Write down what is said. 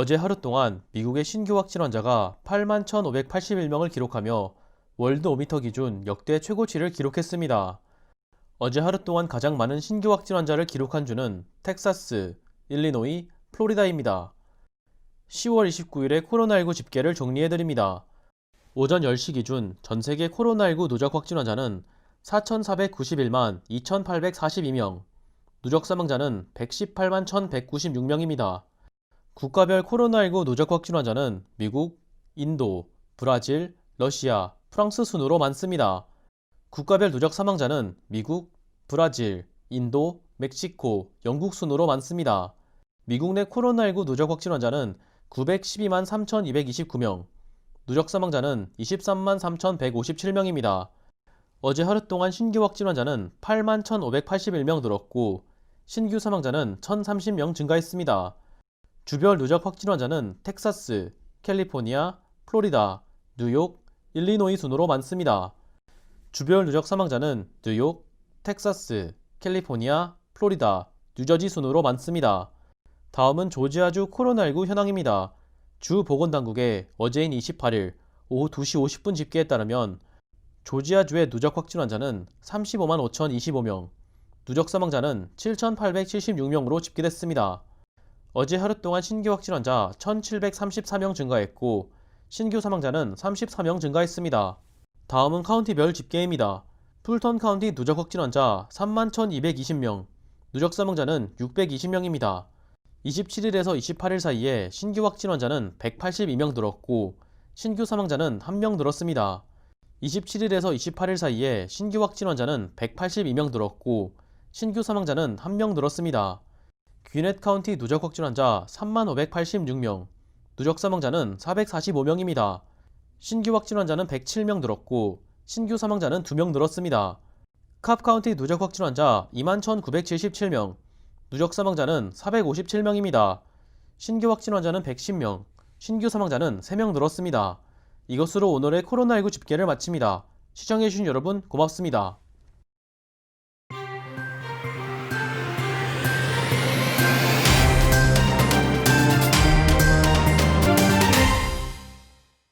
어제 하루 동안 미국의 신규 확진 환자가 8만 1,581명을 기록하며 월드 오미터 기준 역대 최고치를 기록했습니다. 어제 하루 동안 가장 많은 신규 확진 환자를 기록한 주는 텍사스, 일리노이, 플로리다입니다. 10월 29일에 코로나19 집계를 정리해드립니다. 오전 10시 기준 전 세계 코로나19 누적 확진 환자는 4,491만 2,842명, 누적 사망자는 118만 1,196명입니다. 국가별 코로나19 누적 확진 환자는 미국, 인도, 브라질, 러시아, 프랑스 순으로 많습니다. 국가별 누적 사망자는 미국, 브라질, 인도, 멕시코, 영국 순으로 많습니다. 미국 내 코로나19 누적 확진 환자는 912만 3,229명, 누적 사망자는 23만 3,157명입니다. 어제 하루 동안 신규 확진 환자는 8만 1,581명 늘었고, 신규 사망자는 1,030명 증가했습니다. 주별 누적 확진 환자는 텍사스, 캘리포니아, 플로리다, 뉴욕, 일리노이 순으로 많습니다. 주별 누적 사망자는 뉴욕, 텍사스, 캘리포니아, 플로리다, 뉴저지 순으로 많습니다. 다음은 조지아주 코로나19 현황입니다. 주 보건당국의 어제인 28일 오후 2시 50분 집계에 따르면 조지아주의 누적 확진 환자는 35만 5,025명, 누적 사망자는 7,876명으로 집계됐습니다. 어제 하루 동안 신규 확진 환자 1,734명 증가했고 신규 사망자는 34명 증가했습니다. 다음은 카운티별 집계입니다. 풀턴 카운티 누적 확진 환자 3만 1,220명, 누적 사망자는 620명입니다. 27일에서 28일 사이에 신규 확진 환자는 182명 늘었고 신규 사망자는 1명 늘었습니다. 27일에서 28일 사이에 신규 확진 환자는 182명 늘었고 신규 사망자는 1명 늘었습니다. 귀넷 카운티 누적 확진 환자 3만 586명, 누적 사망자는 445명입니다. 신규 확진 환자는 107명 늘었고 신규 사망자는 2명 늘었습니다. 캅 카운티 누적 확진 환자 2만 1977명, 누적 사망자는 457명입니다. 신규 확진 환자는 110명, 신규 사망자는 3명 늘었습니다. 이것으로 오늘의 코로나19 집계를 마칩니다. 시청해주신 여러분 고맙습니다.